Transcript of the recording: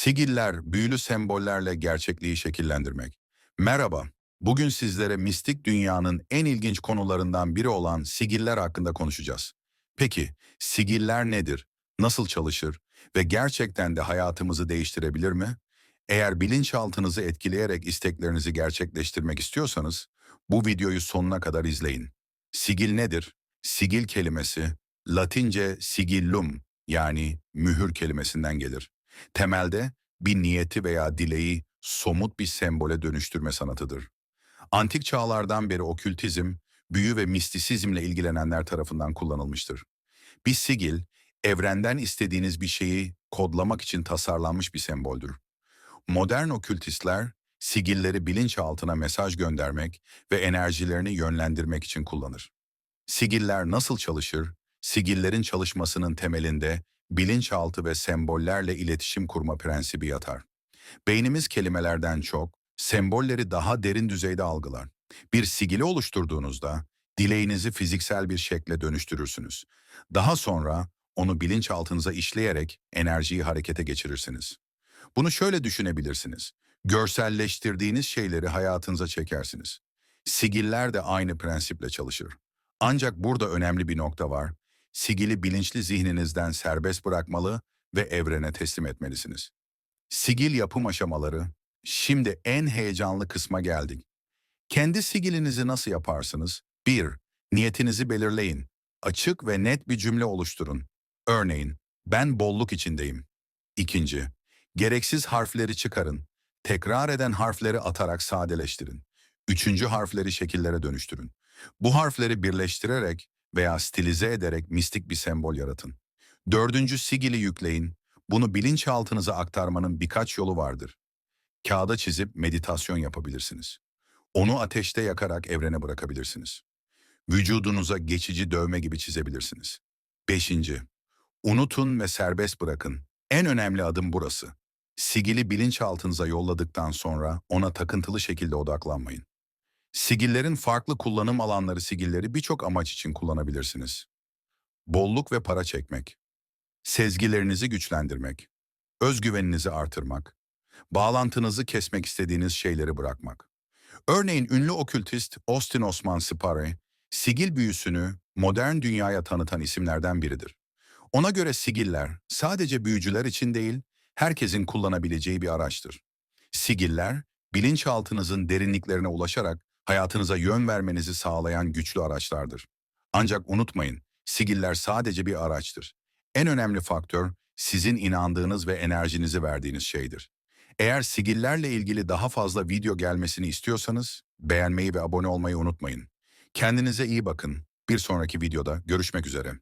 Sigiller, büyülü sembollerle gerçekliği şekillendirmek. Merhaba, bugün sizlere mistik dünyanın en ilginç konularından biri olan sigiller hakkında konuşacağız. Peki, sigiller nedir? Nasıl çalışır? Ve gerçekten de hayatımızı değiştirebilir mi? Eğer bilinçaltınızı etkileyerek isteklerinizi gerçekleştirmek istiyorsanız, bu videoyu sonuna kadar izleyin. Sigil nedir? Sigil kelimesi, Latince sigillum yani mühür kelimesinden gelir. Temelde bir niyeti veya dileği somut bir sembole dönüştürme sanatıdır. Antik çağlardan beri okültizm, büyü ve mistisizmle ilgilenenler tarafından kullanılmıştır. Bir sigil, evrenden istediğiniz bir şeyi kodlamak için tasarlanmış bir semboldür. Modern okültistler, sigilleri bilinçaltına mesaj göndermek ve enerjilerini yönlendirmek için kullanır. Sigiller nasıl çalışır? Sigillerin çalışmasının temelinde bilinçaltı ve sembollerle iletişim kurma prensibi yatar. Beynimiz kelimelerden çok, sembolleri daha derin düzeyde algılar. Bir sigili oluşturduğunuzda, dileğinizi fiziksel bir şekle dönüştürürsünüz. Daha sonra onu bilinçaltınıza işleyerek enerjiyi harekete geçirirsiniz. Bunu şöyle düşünebilirsiniz. Görselleştirdiğiniz şeyleri hayatınıza çekersiniz. Sigiller de aynı prensiple çalışır. Ancak burada önemli bir nokta var. Sigili bilinçli zihninizden serbest bırakmalı ve evrene teslim etmelisiniz. Sigil yapım aşamaları, şimdi en heyecanlı kısma geldik. Kendi sigilinizi nasıl yaparsınız? 1. Niyetinizi belirleyin. Açık ve net bir cümle oluşturun. Örneğin, ben bolluk içindeyim. İkinci, gereksiz harfleri çıkarın. Tekrar eden harfleri atarak sadeleştirin. Üçüncü harfleri şekillere dönüştürün. Bu harfleri birleştirerek veya stilize ederek mistik bir sembol yaratın. Dördüncü sigili yükleyin. Bunu bilinçaltınıza aktarmanın birkaç yolu vardır. Kağıda çizip meditasyon yapabilirsiniz. Onu ateşte yakarak evrene bırakabilirsiniz. Vücudunuza geçici dövme gibi çizebilirsiniz. Beşinci, unutun ve serbest bırakın. En önemli adım burası. Sigili bilinçaltınıza yolladıktan sonra ona takıntılı şekilde odaklanmayın. Sigillerin farklı kullanım alanları sigilleri birçok amaç için kullanabilirsiniz. Bolluk ve para çekmek, sezgilerinizi güçlendirmek, özgüveninizi artırmak, bağlantınızı kesmek istediğiniz şeyleri bırakmak. Örneğin ünlü okültist Austin Osman Spare, sigil büyüsünü modern dünyaya tanıtan isimlerden biridir. Ona göre sigiller sadece büyücüler için değil, herkesin kullanabileceği bir araçtır. Sigiller, bilinçaltınızın derinliklerine ulaşarak hayatınıza yön vermenizi sağlayan güçlü araçlardır. Ancak unutmayın, sigiller sadece bir araçtır. En önemli faktör sizin inandığınız ve enerjinizi verdiğiniz şeydir. Eğer sigillerle ilgili daha fazla video gelmesini istiyorsanız beğenmeyi ve abone olmayı unutmayın. Kendinize iyi bakın. Bir sonraki videoda görüşmek üzere.